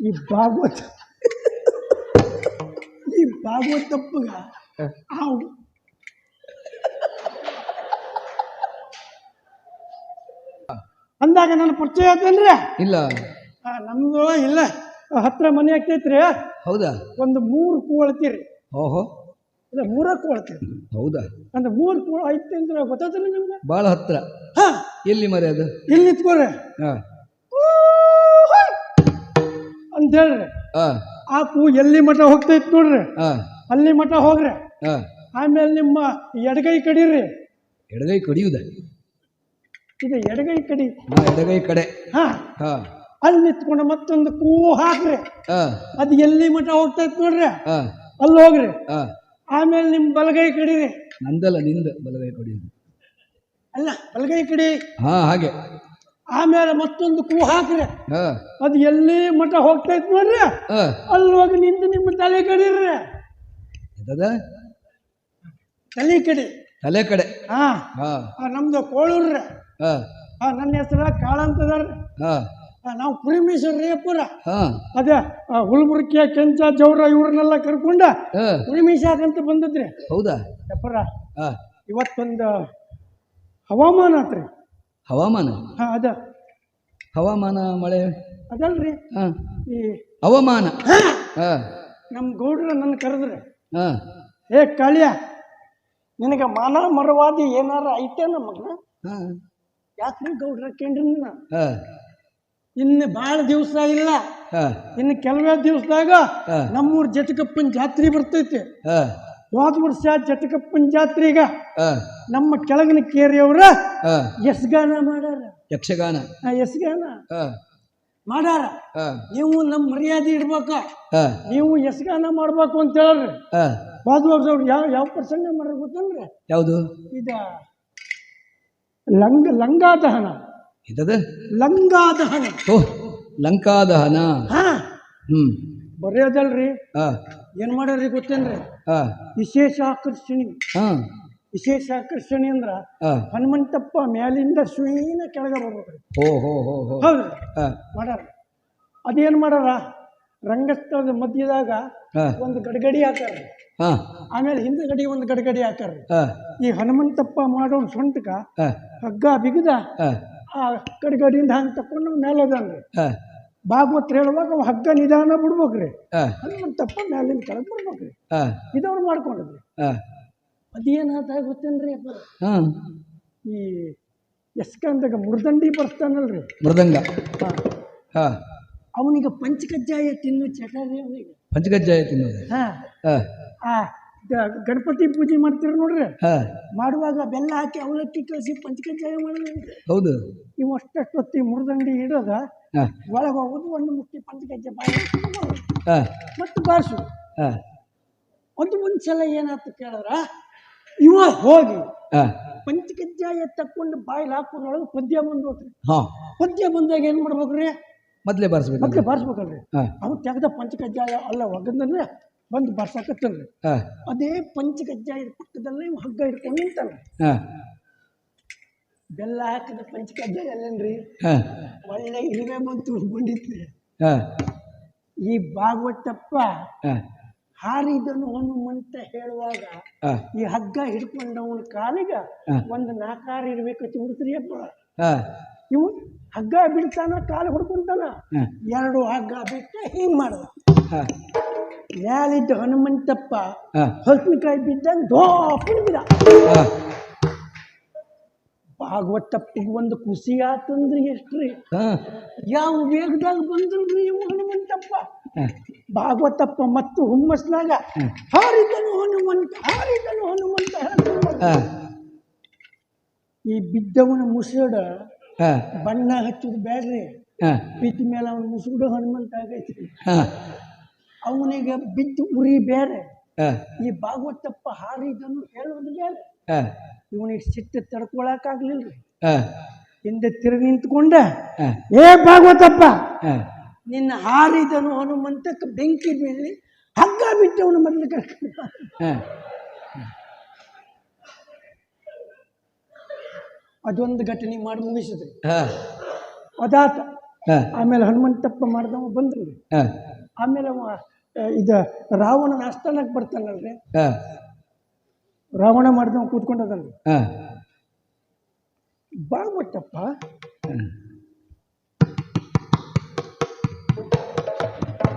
ಈ ಭಾಗವತ ಈ ಭಾಗವತಪ್ಪಗ ಹಾವು ಅಂದಾಗ ನನ್ನ ಪರಿಚಯ ಆತೇನ್ರಿ? ಇಲ್ಲ. ನಮ್ದು ಇಲ್ಲ. ಹತ್ರ ಮನೆ ಆಗ್ತೈತ್ರಿ. ಹೌದಾ? ಒಂದು ಮೂರು ಕೂಳ್ತೀರಿ ಓಹೋ. ಇಲ್ಲ ಮೂರ ಕೂಳ್ತೀರಿ ಹೌದಾ? ಅಂದ್ರೆ ಮೂರು ಕೂಳ ಐತೆ ಅಂದ್ರೆ ಗೊತ್ತಾತಲ್ಲ ನಿಮ್ಗೆ? ಭಾಳ ಹತ್ರ. ಹಾ. ಎಲ್ಲಿ ಮರೆ ಅದು ಇಲ್ಲಿ ನಿಂತ್ಕೊಳ್ರಿ? ಹಾಂ. ಅಂತ ಹೇಳ್ರಿ. ಆ ಕೂ ಎಲ್ಲಿ ಮಠ ಹೋಗ್ತೈತಿ ನೋಡ್ರಿ. ಅಲ್ಲಿ ಮಠ ಹೋಗ್ರಿ. ಆಮೇಲೆ ನಿಮ್ಮ ಎಡಗೈ ಕಡೀರಿ. ಎಡಗೈ ಕಡಿಯುದ? ಇದು ಎಡಗೈ ಕಡಿ. ಎಡಗೈ ಕಡೆ. ಹಾ. ಅಲ್ಲಿ ನಿಂತ್ಕೊಂಡು ಮತ್ತೊಂದು ಕೂ ಹಾಕ್ರಿ. ಅದು ಎಲ್ಲಿ ಮಠ ಹೋಗ್ತೈತಿ ನೋಡ್ರಿ. ಅಲ್ಲಿ ಹೋಗ್ರಿ. ಆಮೇಲೆ ನಿಮ್ಮ ಬಲಗೈ ಕಡೀರಿ. ನಂದಲ್ಲ ನಿಂದ ಬಲಗೈ ಕಡಿಯುದು. ಅಲ್ಲ ಬಲಗೈ ಕಡಿ. ಹಾ ಹಾಗೆ. ಆಮೇಲೆ ಮತ್ತೊಂದು ಕೂ ಹಾಕ್ರಿ. ಹಾಂ. ಅದು ಎಲ್ಲಿ ಮಠ ಹೋಗ್ತೈತೆ ನೋಡ್ರಿ? ಅಲ್ಲಿ ಹೋಗಿ ನಿಂತು ನಿಮ್ಮ ತಲೆ ಕಡೀರಿ ತಲೆ ಕಡೆ. ತಲೆ ಕಡೆ. ಹಾ. ನಮ್ದು ಕೋಳೂರ್ರಿ. ಹಾಂ. ನನ್ನ ಹೆಸರ ಕಾಳಂತದಾರ್ರಿ ನಾವು ಕುರಿಮೇಶ್ವರ್ರಿ ಪುರ ಹಾಂ. ಅದೇ ಹುಲ್ಬುರ್ಕಿಯ ಕೆಂಚ ಜೌರ ಇವ್ರನ್ನೆಲ್ಲ ಕರ್ಕೊಂಡ ಅಂತ ಬಂದದ್ರಿ. ಹೌದಾ? ಇವತ್ತೊಂದು ಹವಾಮಾನ ಆತ್ರಿ. ಹವಾಮಾನ? ಹಾ ಅದ. ಹವಾಮಾನ ಮಳೆ? ಅದಲ್ರಿ. ಹಾಂ. ಈ ಹವಾಮಾನ? ಹಾಂ. ನಮ್ಮ ಗೌಡ್ರ ನನ್ನ ಕರೆದ್ರೆ. ಹಾಂ. ಏ ಕಾಳಿಯ ನಿನಗೆ ಮಾನ ಮರವಾದಿ ಏನಾರ ಐತೆ ನಮ್ಮ ಹಾಂ. ಯಾಕ್ರಿ ಗೌಡ್ರ ಕೇಂದ್ರ ಹಾಂ. ಇನ್ನು ಭಾಳ ದಿವಸ ಇಲ್ಲ. ಹಾಂ. ಇನ್ನು ಕೆಲವೇ ದಿವಸದಾಗ ಹಾಂ. ನಮ್ಮೂರ್ ಜಟಕಪ್ಪನ ಜಾತ್ರೆ ಬರ್ತೈತಿ. ಹಾಂ. ಹೋದ ವರ್ಷ ಜಟಕಪ್ಪನ ಜಾತ್ರೆಗ ಹಾಂ. ನಮ್ಮ ಕೆಳಗಿನ ಕೇರಿಯವ್ರ ಯಶಗಾನ ಮಾಡ್ಯಾರ. ಯಕ್ಷಗಾನ. ಯಶಗಾನ. ಮಾಡ್ಯಾರ. ನೀವು ನಮ್ಮ ಮರ್ಯಾದೆ ಇಡ್ಬೇಕ. ಹಾಂ. ನೀವು ಯಶಗಾನ ಮಾಡ್ಬೇಕು ಅಂತ ಹೇಳ್ರಿ. ಹಾಂ. ಹೋದ ವರ್ಷ ಅವ್ರು ಯಾವ ಯಾವ ಪ್ರಸಂಗ ಮಾಡ್ಯಾರ ಗೊತ್ತಂದ್ರೆ? ಯಾವುದು? ಇದ ಲಂಗ ಲಂಗಾದಹನ. ಇದ್ದದ? ಲಂಗಾದಹನ. ಓಹ್ ಲಂಕಾದಹನ. ಹಾ. ಹ್ಞೂ ಬರೆಯೋದಲ್ರಿ. ಹಾಂ. ಏನ್ ಮಾಡ್ಯಾರ್ರಿ ಗೊತ್ತೇನ್ರಿ? ಹಾಂ. ವಿಶೇಷ ಆಕರ್ಷಣೆ. ಹಾಂ. ವಿಶೇಷ ಆಕರ್ಷಣೆ ಅಂದ್ರ ಹನುಮಂತಪ್ಪ ಮ್ಯಾಲಿಂದ ಸುಯಿನ ಕೆಳಗೆ ಬರ್ಬೇಕ್ರಿ ಹೋ ಹೋ ಹೋ ಹೋ. ಹೌದ್ರಿ? ಹಾಂ. ಮಾಡ್ಯಾರ. ಅದೇನ್ ಮಾಡ್ಯಾರ? ರಂಗಸ್ಥಳದ ಮಧ್ಯದಾಗ ಹಾಂ. ಒಂದು ಗಡ್ಗಡಿ ಹಾಕಾರ ಹಾಂ. ಆಮೇಲೆ ಹಿಂದಗಡಿ ಒಂದು ಗಡ್ಗಡಿ ಹಾಕಾರ ಹಾಂ. ಈ ಹನುಮಂತಪ್ಪ ಮಾಡೋ ಸೊಂಟಕ ಹಗ್ಗ ಬಿಗದ ಹಾಂ. ಆ ಗಡ್ಗಡಿಯಿಂದ ಹಂಗೆ ತಕೊಂಡು ಮೇಲೋದನ್ರಿ ಹಾಂ. ಭಾಗವತ್ ಹೇಳುವಾಗ ಅವ ಹಗ್ಗ ನಿಧಾನ ಬಿಡ್ಬೇಕ್ರಿ. ಹಾಂ. ತಪ್ಪ ಮ್ಯಾಲಿಂದ ಕೆಳಗೆ ಬಿಡ್ಬೇಕ್ರಿ. ಹಾಂ. ಇದವ್ರು ಮಾಡ್ಕೊಂಡ್ರಿ ಹಾಂ. ಅದೇನಾದ ಗೊತ್ತೇನ್ರಿ ಈ ಎಸ್ಕಂದಾಗ ಮೃದಂಡಿ ಬರ್ತಾನಲ್ರಿ. ಮೃದಂಗ. ಹಾಂ. ಅವನಿಗೆ ಪಂಚಕಜ್ಜಾಯ ತಿನ್ನು ಚಟ ರೀ ಅವನಿಗೆ. ಪಂಚಗಜ್ಜಾಯ ತಿನ್ನೋದು. ಹಾ. ಹಾಂ. ಗಣಪತಿ ಪೂಜೆ ಮಾಡ್ತೀರ ನೋಡ್ರಿ? ಹಾಂ. ಮಾಡುವಾಗ ಬೆಲ್ಲ ಹಾಕಿ ಅವಲಕ್ಕಿ ಕಳಿಸಿ ಪಂಚಕಜ್ಜಾಯ ಮಾಡಿದ್ರಿ ಹೌದು. ಇವು ಹೊತ್ತಿ ಮುರಿದಂಡಿ ಇಡೋದ. ಒಳಗೆ ಹೋಗೋದು ಒಂದು ಮುಟ್ಟಿ ಪಂಚಕಜ್ಜಾಯ ಬಾಯಿ ಮತ್ತೆ ಬಾರಿಸು. ಹಾಂ. ಒಂದು ಒಂದ್ಸಲ ಏನಾಯ್ತು ಕೇಳಿದ್ರ? ಇವ ಹೋಗಿ ಹಾಂ. ಪಂಚಕಜ್ಜಾಯ ತಕ್ಕೊಂಡು ಬಾಯಿಲ್ ಹಾಕೊಂಡೊಳಗೆ ಪದ್ಯ ಬಂದ್ರಿ ಹಾಂ. ಪದ್ಯ ಬಂದಾಗ ಏನು ಮಾಡ್ಬೇಕ್ರಿ? ಮೊದಲೇ ಬಾರಿಸ್ಬೇಕು ಮೊದಲೇ ಬಾರಿಸ್ಬೇಕಲ್ರಿ. ಅವು ಅವ್ನು ತೆಗ್ದ ಪಂಚಕಜ್ಜಾಯ ಅಲ್ಲ ಒಗದಂದ್ರೆ ಬಂದು ಬರ್ಸಾಕತ್ತನ್ರಿ ಅದೇ ಪಕ್ಕದಲ್ಲೇ ಇವ ಹಗ್ಗ ಇಟ್ಕೊಂಡು ನಿಂತಾನ. ಬೆಲ್ಲ ಹಾಕಿದ ಪಂಚಕಜ್ಜಾಯ ಅಲ್ಲೇನ್ರಿ? ಹಾಂ. ಒಳ್ಳೆ ಇರುವೆ ಬಂತು ಹಾಂ. ಈ ಭಾಗವತಪ್ಪ ಹಾರಿದನು ಹನುಮಂತ ಹೇಳುವಾಗ ಈ ಹಗ್ಗ ಹಿಡ್ಕೊಂಡವನ ಕಾಲಿಗ ಒಂದು ನಾಕಾರ ಇರ್ಬೇಕು ಚಿಮುಡ್ತ್ರಿ ಅಪ್ಪ. ಇವು ಹಗ್ಗ ಬಿಡ್ತಾನ ಕಾಲು ಹುಡ್ಕೊಂತಾನ. ಎರಡು ಹಗ್ಗ ಬಿಟ್ಟ ಹಿಂಗ್ ಮಾಡ್ದ. ಮ್ಯಾಲಿದ್ದ ಹನುಮಂತಪ್ಪ ಹಾಂ. ಹಲ್ಪಿನಕಾಯಿ ಬಿದ್ದಂಗೆ ದೋಪನ್ ಬಿದ ಭಾಗವತಪ್ಪಿಗೆ ಒಂದು ಖುಷಿ ಆತಂದ್ರಿ ಎಷ್ಟ್ರಿ? ರೀ ಯಾವ ವೇಗದಾಗ ಬಂದ್ರು ಇವು ಹನುಮಂತಪ್ಪ. ಭಾಗವತಪ್ಪ ಮತ್ತು ಹುಮ್ಮಸ್ನಾಗ ಹಾರಿದನು ಹನುಮಂತ ಹಾರಿದನು ಹನುಮಂತ ಈ ಬಿದ್ದವನ ಮುಸುಡ ಬಣ್ಣ ಹಚ್ಚುದು ಬ್ಯಾಡ್ರಿ. ಬಿದ್ದ ಮೇಲೆ ಅವನ ಮುಸುಡು ಹನುಮಂತ ಆಗೈತಿ. ಅವನಿಗೆ ಬಿದ್ದು ಉರಿ ಬೇರೆ. ಹಾಂ. ಈ ಭಾಗವತಪ್ಪ ಹಾರಿದನು ಹೇಳೋದು ಬೇರೆ. ಹಾಂ. ಇವನಿಗೆ ಸಿಟ್ಟು ತಡ್ಕೊಳಕ್ಕಾಗ್ಲಿಲ್ರಿ. ಹಾಂ. ಹಿಂದೆ ತಿರುಗಿ ನಿಂತ್ಕೊಂಡ. ಹಾಂ. ಏ ಭಾಗವತಪ್ಪ ಹಾಂ. ನಿನ್ನ ಹಾರಿದನು ಹನುಮಂತಕ್ಕೆ ಬೆಂಕಿ ಬೀಳಿ ಹಗ್ಗ ಬಿಟ್ಟವನು ಮೊದಲು ಕರ್ಕೊಂಡು ಅದೊಂದು ಘಟನೆ ಮಾಡಿ ಮುಗಿಸಿದ್ರಿ. ಹಾಂ. ಅದಾತ. ಹಾಂ. ಆಮೇಲೆ ಹನುಮಂತಪ್ಪ ಮಾಡಿದವ ಬಂದ್ರಿ. ಹಾಂ. ಆಮೇಲೆ ಅವ ಇದ ರಾವಣನ ಆಸ್ಥಾನಕ್ಕೆ ಬರ್ತಾನಲ್ರಿ? ಹಾಂ. ರಾವಣ ಮಾಡ್ದವ ಕೂತ್ಕೊಂಡದಲ್ರಿ? ಹಾಂ. ಬಾಗ್ಬಿಟ್ಟಪ್ಪ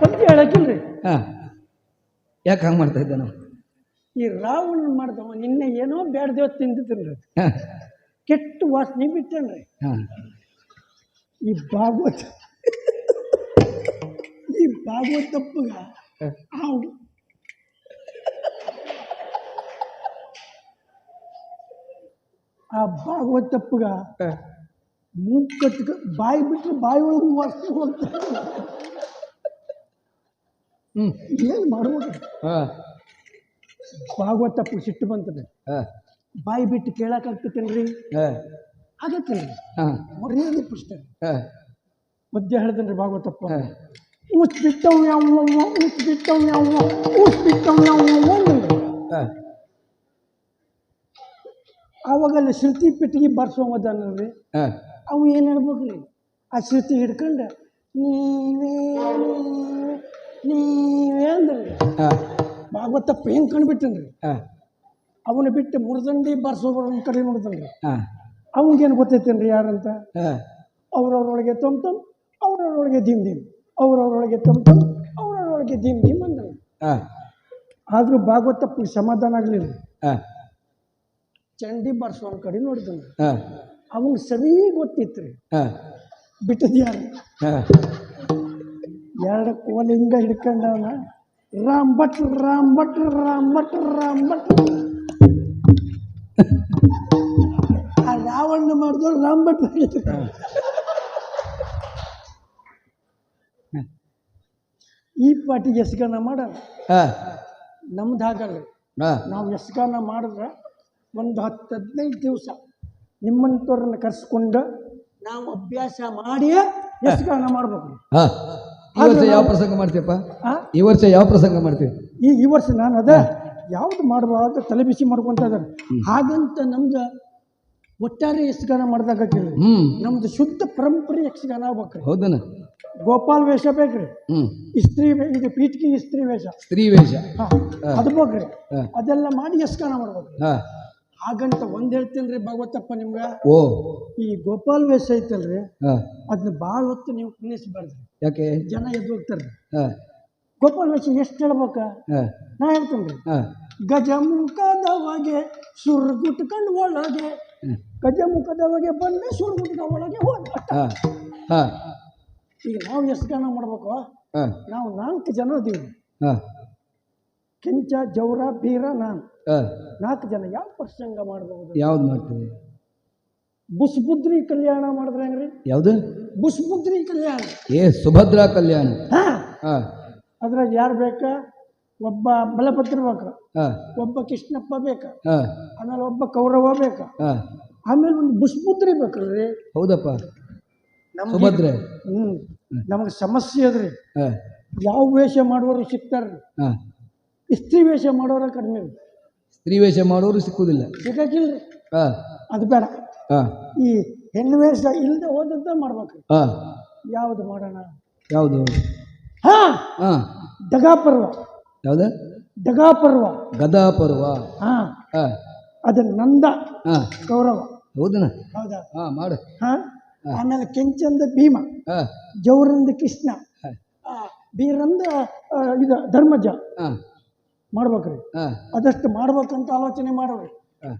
ಪದ್ಯ ಹೇಳಕ್ಕಿಲ್ರಿ ಹಾಂ. ಯಾಕೆ ಹಂಗೆ ಮಾಡ್ತಾ ಇದ್ದ ನಾವು ಈ ರಾವಣನ ಮಾಡ್ದವ ನಿನ್ನೆ ಏನೋ ಬ್ಯಾಡ್ದೇವ್ ತಿಂದಿದ್ದನ್ರಿ ಕೆಟ್ಟ ವಾಸನೆ ಬಿಟ್ಟನ್ರಿ. ಹಾಂ. ಈ ಭಾಗವತ ಭಾಗವತಪ್ಪಗ. ಹಾವು. ಆ ಭಾಗವತಪ್ಪಗ ಮೂಗ್ ಕಟ್ಕ ಬಾಯಿ ಬಿಟ್ಟರೆ ಬಾಯಿ ಒಳಗೆ ವರ್ಷ ಹ್ಞೂ ಏನು ಮಾಡ್ಬೋದು ಹಾಂ. ಭಾಗವತಪ್ಪ ಸಿಟ್ಟು ಬಂತದೆ. ಹಾಂ. ಬಾಯಿ ಬಿಟ್ಟು ಕೇಳಕ್ಕಾಗ್ತೈತೇನ್ರಿ ಹಾಂ. ಆಗತ್ತಲ್ರಿ? ಹಾಂ. ಮರ್ಯಾದೆ ಹಾಂ. ಮಧ್ಯ ಹೇಳ್ತೇನ್ರಿ ಭಾಗವತಪ್ಪ. ಹಾಂ ಊಸ್ ಬಿಟ್ಟವ್ ಯಾವ ಊಸ್ ಬಿಟ್ಟವ್ ಯಾವ ಊಸ್ ಬಿಟ್ಟವ್ ಯಾವ ಅಂದ್ರಿ ಹಾಂ. ಆವಾಗಲ್ಲ ಶ್ರುತಿ ಪೆಟ್ಟಿಗೆ ಬರ್ಸೋಮದನ್ರಿ ಹಾಂ ಅವು ಏನು ಹೇಳ್ಬೇಕ್ರಿ? ಆ ಶ್ರುತಿ ಹಿಡ್ಕೊಂಡು ನೀವೇ ನೀವೇ ಅಂದ್ರಿ. ಹಾಂ. ಭಾಗವತಪ್ಪ ಹೆಂಗೆ ಕಂಡುಬಿಟ್ಟನ್ರಿ ಹಾಂ. ಅವನ ಬಿಟ್ಟು ಮುರ್ದಂಡಿ ಬರ್ಸೋಬ್ರ ಕಡೆ ನೋಡ್ದನ್ರಿ ಹಾಂ. ಅವನಿಗೇನು ಗೊತ್ತೈತೇನ್ರಿ ಯಾರಂತ? ಹಾಂ. ಅವ್ರವ್ರೊಳಗೆ ತೊಮ್ ತೊಮ್ ಅವ್ರವ್ರೊಳಗೆ ದಿಮ್ ಧಿಮ್ ಅವ್ರವ್ರೊಳಗೆ ತಂಪು ಅವರವರೊಳಗೆ ದಿಮ್ ಧಿಮ್ ಆದ್ರೂ ಹಾಂ. ಆದರೂ ಸಮಾಧಾನ ಆಗಲಿಲ್ಲ. ಹಾಂ. ಚಂಡಿ ಬರ್ಸೋ ಕಡೆ ನೋಡಿದನು. ಹಾಂ. ಅವನಿಗೆ ಸರಿ ಗೊತ್ತಿತ್ತು ರೀ ಹಾಂ. ಬಿಟ್ಟದ್ದು ಯಾರು? ಹಾಂ. ಎರಡು ಕೋಲ್ ಹಿಂಗ ಹಿಡ್ಕೊಂಡವನ. ರಾಮ್ ಭಟ್ ರಾಮ್ ಭಟ್ ರಾಮ್ ಭಟ್ ರಾಮ್ ಭಟ್. ಆ ರಾವಣ ಮಾಡಿದವ್ರು ರಾಮ್ ಭಟ್. ಈ ಪಾಟಿಗೆ ಎಸ್ಗಾನ ಮಾಡಲ್ಲ ಹಾಂ. ನಮ್ದು ಹಾಗಲ್ಲ ಹಾಂ. ನಾವು ಎಸ್ಗಾನ ಮಾಡಿದ್ರೆ ಒಂದು ಹತ್ತು ಹದಿನೈದು ದಿವಸ ನಿಮ್ಮಂಥವ್ರನ್ನ ಕರೆಸ್ಕೊಂಡು ನಾವು ಅಭ್ಯಾಸ ಮಾಡಿಯೇ ಯಶಗಾನ ಮಾಡ್ಬೇಕು. ಹಾಂ. ಈ ವರ್ಷ ಯಾವ ಪ್ರಸಂಗ ಮಾಡ್ತೀಯಪ್ಪ? ಆ? ಈ ವರ್ಷ ಯಾವ ಪ್ರಸಂಗ ಮಾಡ್ತೀವಿ ಈ ಈ ವರ್ಷ ನಾನು ಅದ ಯಾವ್ದು ಮಾಡಬಾರ್ದು ತಲೆ ಬಿಸಿ ಮಾಡ್ಕೊಂತ ಇದ್ದಾರೆ ಹಾಗಂತ ನಮ್ದು ಒಟ್ಟಾರೆ ಯಕ್ಷಗಾನ ಮಾಡ್ದಾಗ ಹ್ಞೂ ನಮ್ದು ಶುದ್ಧ ಪರಂಪರೆ ಯಕ್ಷಗಾನ ಆಗ್ಬೇಕ್ರಿ. ಹೌದನ? ಗೋಪಾಲ್ ವೇಷ ಬೇಕ್ರಿ. ಇಸ್ತ್ರಿ ಇದು ಪೀಠಿಗೆ ಇಸ್ತ್ರೀ ವೇಷ. ಸ್ತ್ರೀ ವೇಷ. ಅದು ಬೇಕ್ರಿ. ಅದೆಲ್ಲ ಮಾಡಿ ಯಕ್ಷಗಾನ ಮಾಡ್ಬೇಕು ಹಾಗಂತ ಒಂದ್ ಹೇಳ್ತೀನಿ ರೀ ಭಗವತಪ್ಪ ನಿಮ್ಗ? ಓ. ಈ ಗೋಪಾಲ್ ವೇಷ ಐತಲ್ರಿ. ಹಾಂ. ಅದನ್ನ ಭಾಳ ಹೊತ್ತು ನೀವು ಕುಣಿಸ್ಬಾರ್ದು ಯಾಕೆ? ಜನ ಎದ್ದು ಹೋಗ್ತಾರೆ ಹಾಂ. ಗೋಪಾಲ್ ವೇಷ ಎಷ್ಟು ಹೇಳ್ಬೇಕ? ಹಾಂ. ನಾ ಹೇಳ್ತೀನಿ ರೀ ಹಾಂ ಗಜಮುಖದವಗೆ ಸುರ್ಗುಟ್ಕೊಂಡು ಒಳಗೆ. ಗಜಮುಖದವಗೆ ಬಂದೆ ಸುರ್ಗುಟ್ಕ ಒಳಗೆ ಹೋದ. ಹಾಂ ಹಾಂ. ಈಗ ನಾವು ಎಷ್ಟು ಜನ ಮಾಡ್ಬೇಕು? ಹಾಂ. ನಾವು ನಾಲ್ಕು ಜನ ಅದೀವಿ ಹಾಂ. ಕೆಂಚ ಜೌರ ಬೀರ ನಾನು. ಹಾಂ. ನಾಲ್ಕು ಜನ. ಯಾವ ಪ್ರಸಂಗ ಮಾಡಬಹುದು ಯಾವ್ದು ಮಾಡ್ತೀವಿ ಬುಸ್ಬುದ್ರಿ ಕಲ್ಯಾಣ ಮಾಡಿದ್ರೆ ಹೆಂಗ್ರಿ? ಯಾವುದು? ಬುಸ್ಬುದ್ರಿ ಕಲ್ಯಾಣ. ಏ ಸುಭದ್ರಾ ಕಲ್ಯಾಣ. ಹಾಂ. ಹಾಂ. ಅದ್ರಾಗ ಯಾರು ಬೇಕಾ? ಒಬ್ಬ ಬಲಭದ್ರ ಬೇಕು. ಹಾಂ. ಒಬ್ಬ ಕೃಷ್ಣಪ್ಪ ಬೇಕಾ. ಹಾಂ. ಆಮೇಲೆ ಒಬ್ಬ ಕೌರವ ಬೇಕಾ. ಹಾಂ. ಆಮೇಲೆ ಒಂದು ಬುಷ್ಪುತ್ರಿ ಬೇಕಲ್ರಿ ಹೌದಪ್ಪ. ನಮ್ಮ ಸುಭದ್ರೆ. ಹ್ಞೂ ನಮಗೆ ಸಮಸ್ಯೆ ಅದ್ರಿ. ಹಾಂ. ಯಾವ ವೇಷ ಮಾಡುವವರು ಸಿಗ್ತಾರ್ರಿ ಹಾಂ. ಇಸ್ತ್ರಿ ವೇಷ ಮಾಡೋರ ಕಡಿಮೆ ರೀ ಸ್ತ್ರೀ ವೇಷ ಮಾಡೋರು ಸಿಕ್ಕುದಿಲ್ಲ. ಸಿಗಕ್ಕಿಲ್ರಿ ಹಾಂ. ಅದು ಬೇಡ. ಹಾಂ. ಈ ಹೆಣ್ಣು ವೇಷ ಇಲ್ಲದೆ ಹೋದಂತ ಮಾಡ್ಬೇಕು. ಹಾಂ. ಯಾವುದು ಮಾಡೋಣ? ಯಾವುದು? ಹಾ. ಹಾಂ. ದಗಾಪರ್ವ ಯಾವುದು? ದಗಾಪರ್ವ ಗದಾ ಪರ್ವ. ಹಾ. ಹಾಂ. ಅದು ನಂದ ಹಾಂ. ಕೌರವ ಹೌದನ? ಹೌದಾ? ಹಾಂ ಮಾಡು. ಹಾ? ಆಮೇಲೆ ಕೆಂಚಂದ ಭೀಮ ಹಾಂ. ಜೌರಂದ ಕೃಷ್ಣ ಬೀರಂದ ಇದು ಧರ್ಮಜ ಹಾಂ. ಮಾಡ್ಬೇಕ್ರಿ. ಹಾಂ. ಅದಷ್ಟು ಮಾಡ್ಬೇಕಂತ ಆಲೋಚನೆ ಮಾಡ್ರಿ ಹಾಂ.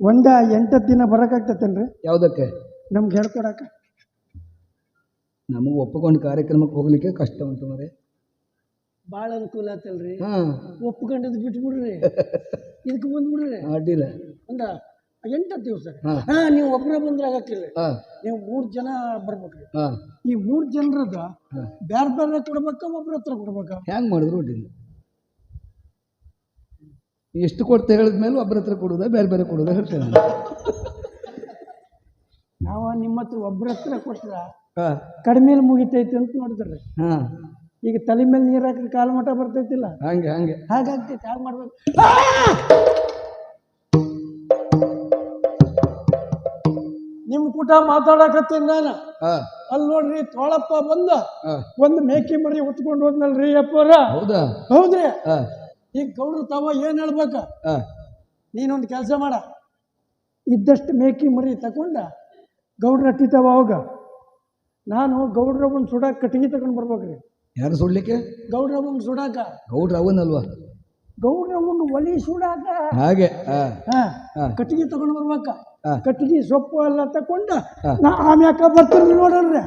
ಒಂದ ಎಂಟತ್ತು ದಿನ ಬರೋಕ್ಕಾಗ್ತತೇನ್ರಿ ಯಾವುದಕ್ಕೆ? ನಮ್ಗೆ ಹೇಳ್ಕೊಡಕ ನಮಗೆ ಒಪ್ಪಿಕೊಂಡು ಕಾರ್ಯಕ್ರಮಕ್ಕೆ ಹೋಗ್ಲಿಕ್ಕೆ ಕಷ್ಟ ಉಂಟು ಮರೆ. ಭಾಳ ಅನುಕೂಲ ಆತಲ್ರಿ. ಹಾಂ. ಒಪ್ಕೊಂಡಿದ್ದು ಬಿಟ್ಬಿಡ್ರಿ. ಇದಕ್ಕೆ ಬಂದ್ಬಿಡ್ರಿ. ಅಡ್ಡಿಲ್ಲ. ಅಂದ ಎಂಟು ದಿವಸ ಹಾಂ. ನೀವು ಒಬ್ರ ಬಂದ್ರೆ ಆಗಕ್ಕಿಲ್ಲ. ಹಾಂ. ನೀವು ಮೂರು ಜನ ಬರ್ಬೇಕ್ರಿ. ಹಾಂ. ಈ ಮೂರು ಜನರದ ಬ್ಯಾರೆ ಬೇರೆ ಬೇರೆ ಕೊಡ್ಬೇಕ ಒಬ್ರ ಹತ್ರ ಕೊಡ್ಬೇಕ? ಹೆಂಗ್ ಮಾಡಿದ್ರು ಅಡ್ಡಿಲ್ಲ. ಎಷ್ಟು ಕೊಡ್ತಾ ಹೇಳಿದ್ಮೇಲೆ ಒಬ್ಬರ ಹತ್ರ ಕೊಡೋದ ಬೇರೆ ಬೇರೆ ಕೊಡೋದ ಹೇಳ್ತೇನೆ. ನಾವು ನಿಮ್ಮ ಹತ್ರ ಒಬ್ಬರ ಹತ್ರ ಕೊಟ್ರ ಹಾಂ. ಕಡಿಮೆಲಿ ಮುಗಿತೈತಿ ಅಂತ ನೋಡಿದ್ರಿ. ಹಾಂ. ಈಗ ತಲೆ ಮೇಲೆ ನೀರು ಹಾಕಿ ಕಾಲು ಮಠ ಬರ್ತೈತಿಲ್ಲ? ಹಂಗೆ ಹಂಗೆ. ಹಾಗಾಗ್ತೈತಿ ಹಾಗೆ ಮಾಡ್ಬೇಕು? ಊಟ ಮಾತಾಡಕತ್ತೀನಿ ನಾನು. ಹಾ. ಅಲ್ಲಿ ನೋಡ್ರಿ ತೋಳಪ್ಪ ಬಂದ. ಒಂದು ಮೇಕೆ ಮರಿ ಉತ್ಕೊಂಡು ಹೋದ್ನಲ್ರಿ ಅಪ್ಪರ ಹೌದಾ? ಹೌದ್ರಿ. ಈಗ ಗೌಡ್ರು ತಾವ ಏನ್ ಹೇಳ್ಬೇಕ? ಹಾ. ನೀನೊಂದು ಕೆಲಸ ಮಾಡ. ಇದ್ದಷ್ಟು ಮೇಕೆ ಮರಿ ತಕೊಂಡ ಗೌಡ್ರ ಹಟ್ಟಿತಾವ ಅವಾಗ ನಾನು ಗೌಡ್ರ ಒಂದು ಸುಡಾಕ್ ಕಟ್ಟಿಗೆ ತಗೊಂಡು ಬರ್ಬೇಕ್ರಿ. ಯಾರು ಸುಡ್ಲಿಕ್ಕೆ ಗೌಡ್ರ ಒಂದು ಸುಡಾಕ ಗೌಡ್ರ ಅವನಲ್ವಾ ಗೌಡ್ರ ಒಂದು ಒಲಿ ಸುಡಾಕ ಹಾಗೆ ಹಾ ಹಾ ಹಾ. ಕಟ್ಟಿಗೆ ತಗೊಂಡು ಬರ್ಬೇಕ. ಕಟ್ಟಿಗೆ ಸೊಪ್ಪು ಎಲ್ಲ ತಕೊಂಡ. ನಾ ಆಮ್ಯಾಕ ಬರ್ತೀನಿ ನೋಡ್ರಿ